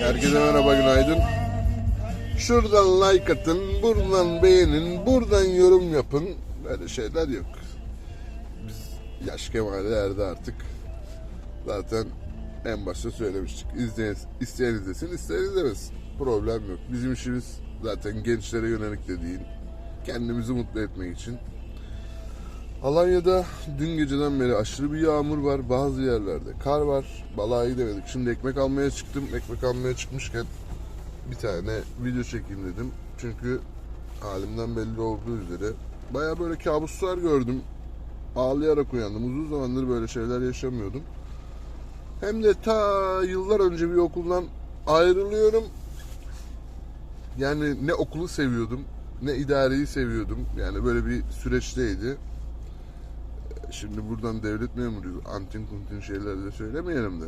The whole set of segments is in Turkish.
Herkese merhaba günaydın. Şuradan like atın, buradan beğenin, buradan yorum yapın. Böyle şeyler yok. Biz yaş kemale erdi artık. Zaten en başta söylemiştik. İzleyen, isteyen izlesin, isteyen izlemesin. Problem yok. Bizim işimiz zaten gençlere yönelik de değil. Kendimizi mutlu etmek için. Alanya'da dün geceden beri aşırı bir yağmur var. Bazı yerlerde kar var. Balığa gidemedik. Şimdi ekmek almaya çıktım. Ekmek almaya çıkmışken bir tane video çekeyim dedim. Çünkü halimden belli olduğu üzere baya böyle kabuslar gördüm. Ağlayarak uyandım. Uzun zamandır böyle şeyler yaşamıyordum. Hem de ta yıllar önce bir okuldan ayrılıyorum. Yani ne okulu seviyordum ne idareyi seviyordum. Yani böyle bir süreçteydi. Şimdi buradan devlet memuruyuz. Antin kuntin şeyler de söylemeyelim de.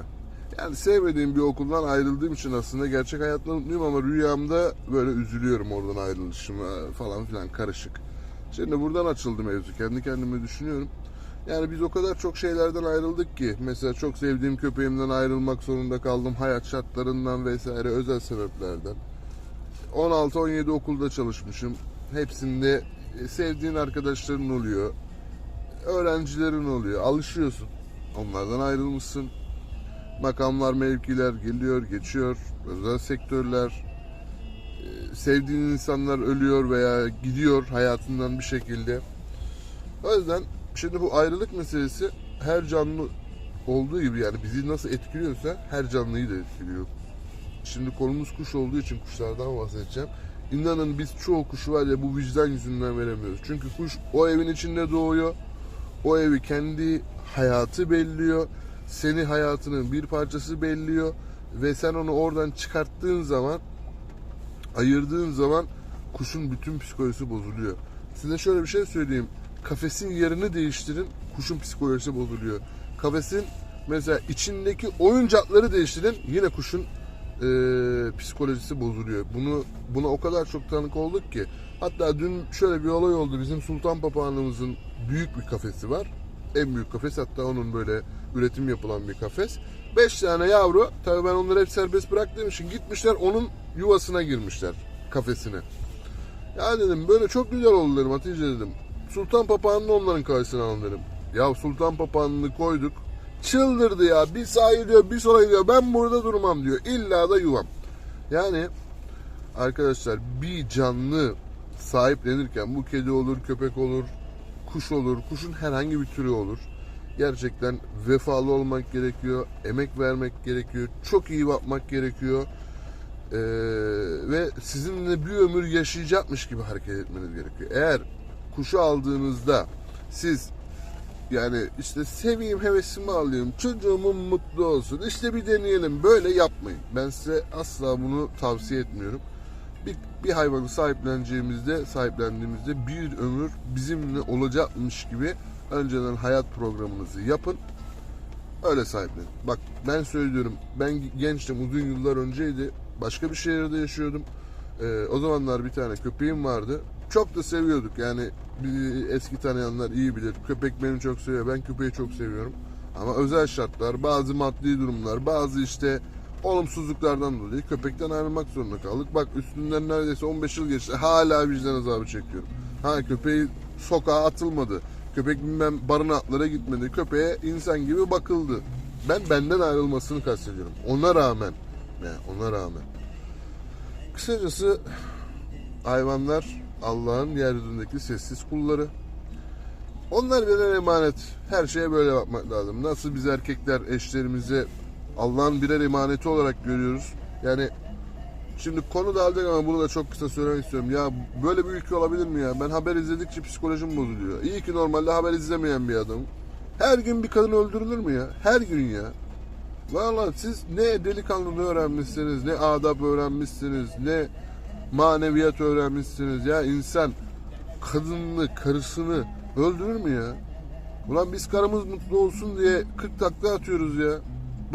Yani sevmediğim bir okuldan ayrıldığım için aslında gerçek hayatta mutluyum ama rüyamda böyle üzülüyorum oradan ayrılışıma falan filan karışık. Şimdi buradan açıldı mevzu. Kendi kendime düşünüyorum. Yani biz o kadar çok şeylerden ayrıldık ki. Mesela çok sevdiğim köpeğimden ayrılmak zorunda kaldım. Hayat şartlarından vesaire özel sebeplerden. 16-17 okulda çalışmışım. Hepsinde e, sevdiğin arkadaşların oluyor öğrencilerin oluyor. Alışıyorsun. Onlardan ayrılmışsın. Makamlar, mevkiler geliyor, geçiyor. Özel sektörler. e, Sevdiğin insanlar ölüyor veya gidiyor hayatından bir şekilde. O yüzden şimdi bu ayrılık meselesi her canlı olduğu gibi yani bizi nasıl etkiliyorsa her canlıyı da etkiliyor. Şimdi konumuz kuş olduğu için kuşlardan bahsedeceğim. İnanın biz çoğu kuşu var ya bu vicdan yüzünden veremiyoruz. Çünkü kuş o evin içinde doğuyor. O evi kendi hayatı belliyor. Seni hayatının bir parçası belliyor. Ve sen onu oradan çıkarttığın zaman, ayırdığın zaman kuşun bütün psikolojisi bozuluyor. Size şöyle bir şey söyleyeyim. Kafesin yerini değiştirin, kuşun psikolojisi bozuluyor. Kafesin mesela içindeki oyuncakları değiştirin, yine kuşun e, psikolojisi bozuluyor. Bunu buna o kadar çok tanık olduk ki. Hatta dün şöyle bir olay oldu. Bizim Sultan Papağanımızın büyük bir kafesi var. En büyük kafes hatta onun böyle üretim yapılan bir kafes. 5 tane yavru. Tabii ben onları hep serbest bıraktığım için gitmişler onun yuvasına girmişler kafesine. Ya dedim böyle çok güzel oldu dedim Hatice dedim. Sultan papağanını onların karşısına alın dedim. Ya sultan papağanını koyduk. Çıldırdı ya. Bir sağa gidiyor bir sola gidiyor. Ben burada durmam diyor. İlla da yuvam. Yani arkadaşlar bir canlı sahiplenirken bu kedi olur, köpek olur, kuş olur, kuşun herhangi bir türü olur. Gerçekten vefalı olmak gerekiyor, emek vermek gerekiyor, çok iyi bakmak gerekiyor. Ee, ve sizinle bir ömür yaşayacakmış gibi hareket etmeniz gerekiyor. Eğer kuşu aldığınızda siz yani işte seveyim hevesimi alayım çocuğumun mutlu olsun işte bir deneyelim böyle yapmayın. Ben size asla bunu tavsiye etmiyorum. Bir, bir hayvanı sahipleneceğimizde sahiplendiğimizde bir ömür bizimle olacakmış gibi önceden hayat programınızı yapın. Öyle sahiplenin. Bak ben söylüyorum ben gençtim uzun yıllar önceydi. Başka bir şehirde yaşıyordum. Ee, o zamanlar bir tane köpeğim vardı. Çok da seviyorduk yani eski tanıyanlar iyi bilir. Köpek beni çok seviyor. Ben köpeği çok seviyorum. Ama özel şartlar, bazı maddi durumlar, bazı işte olumsuzluklardan dolayı köpekten ayrılmak zorunda kaldık. Bak üstünden neredeyse 15 yıl geçti. Hala vicdan azabı çekiyorum. Ha köpeği sokağa atılmadı. Köpek bilmem barınaklara gitmedi. Köpeğe insan gibi bakıldı. Ben benden ayrılmasını kastediyorum. Ona rağmen. Yani ona rağmen. Kısacası hayvanlar Allah'ın yeryüzündeki sessiz kulları. Onlar birer emanet. Her şeye böyle bakmak lazım. Nasıl biz erkekler eşlerimize Allah'ın birer emaneti olarak görüyoruz. Yani şimdi konu dağılacak ama bunu da çok kısa söylemek istiyorum. Ya böyle bir ülke olabilir mi ya? Ben haber izledikçe psikolojim bozuluyor. İyi ki normalde haber izlemeyen bir adam. Her gün bir kadın öldürülür mü ya? Her gün ya. Valla siz ne delikanlılığı öğrenmişsiniz, ne adab öğrenmişsiniz, ne maneviyat öğrenmişsiniz. Ya insan kadınını, karısını öldürür mü ya? Ulan biz karımız mutlu olsun diye 40 takla atıyoruz ya.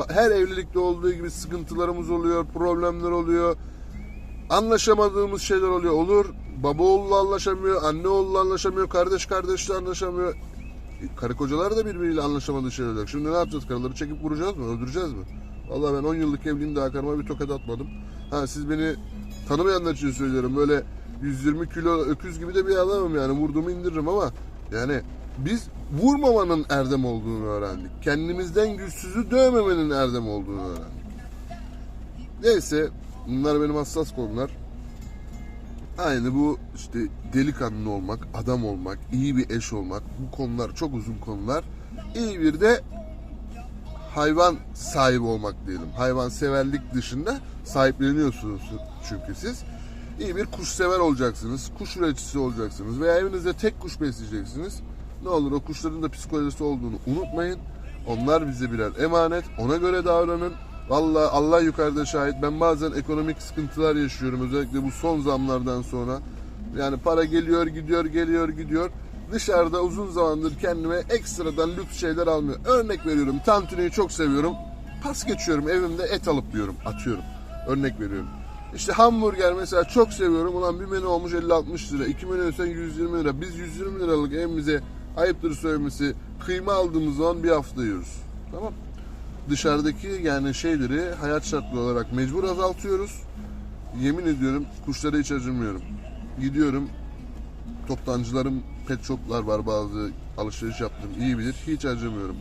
Her evlilikte olduğu gibi sıkıntılarımız oluyor, problemler oluyor. Anlaşamadığımız şeyler oluyor. Olur. Baba oğlu anlaşamıyor, anne oğlu anlaşamıyor, kardeş kardeşle anlaşamıyor. E, Karı kocalar da birbiriyle anlaşamadığı şeyler olacak. Şimdi ne yapacağız? Karıları çekip vuracağız mı? Öldüreceğiz mi? Vallahi ben 10 yıllık evliyim daha karıma bir tokat atmadım. Ha siz beni tanımayanlar için söylüyorum. Böyle 120 kilo öküz gibi de bir adamım yani. Vurduğumu indiririm ama yani biz vurmamanın erdem olduğunu öğrendik. Kendimizden güçsüzü dövmemenin erdem olduğunu öğrendik. Neyse bunlar benim hassas konular. Aynı bu işte delikanlı olmak, adam olmak, iyi bir eş olmak bu konular çok uzun konular. İyi bir de hayvan sahibi olmak diyelim. Hayvan severlik dışında sahipleniyorsunuz çünkü siz. İyi bir kuş sever olacaksınız. Kuş üreticisi olacaksınız. Veya evinizde tek kuş besleyeceksiniz. Ne olur o kuşların da psikolojisi olduğunu unutmayın. Onlar bize birer emanet. Ona göre davranın. Vallahi Allah yukarıda şahit. Ben bazen ekonomik sıkıntılar yaşıyorum. Özellikle bu son zamlardan sonra. Yani para geliyor, gidiyor, geliyor, gidiyor. Dışarıda uzun zamandır kendime ekstradan lüks şeyler almıyorum. Örnek veriyorum. Tantuniyi çok seviyorum. Pas geçiyorum. Evimde et alıp yiyorum. Atıyorum. Örnek veriyorum. İşte hamburger mesela çok seviyorum. Ulan bir menü olmuş 50-60 lira. İki menü sen 120 lira. Biz 120 liralık evimize ayıptır söylemesi kıyma aldığımız zaman bir hafta yiyoruz. Tamam. Dışarıdaki yani şeyleri hayat şartları olarak mecbur azaltıyoruz. Yemin ediyorum kuşlara hiç acımıyorum. Gidiyorum toptancılarım pet shoplar var bazı alışveriş yaptım iyi bilir hiç acımıyorum.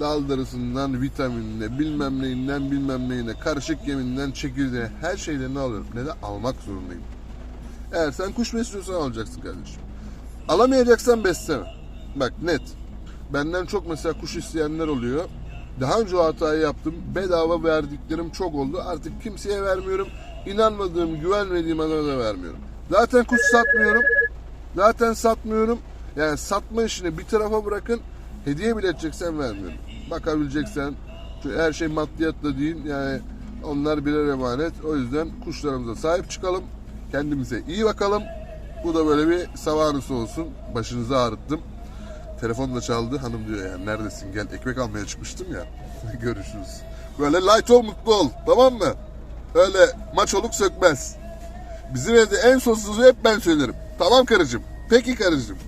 Daldırısından vitaminine bilmem neyinden bilmem neyine karışık yeminden çekirdeğe her şeylerini alıyorum. Neden? Almak zorundayım. Eğer sen kuş besliyorsan alacaksın kardeşim. Alamayacaksan besleme. Bak net. Benden çok mesela kuş isteyenler oluyor. Daha önce o hatayı yaptım. Bedava verdiklerim çok oldu. Artık kimseye vermiyorum. İnanmadığım, güvenmediğim adama da vermiyorum. Zaten kuş satmıyorum. Zaten satmıyorum. Yani satma işini bir tarafa bırakın. Hediye bile edeceksen vermiyorum. Bakabileceksen. Çünkü her şey maddiyatla değil. Yani onlar birer emanet. O yüzden kuşlarımıza sahip çıkalım. Kendimize iyi bakalım. Bu da böyle bir sabahınız olsun. Başınızı ağrıttım. Telefon da çaldı. Hanım diyor yani neredesin gel ekmek almaya çıkmıştım ya. Görüşürüz. Böyle light ol mutlu ol. Tamam mı? Öyle maç oluk sökmez. Bizim evde en sonsuzu hep ben söylerim. Tamam karıcığım. Peki karıcığım.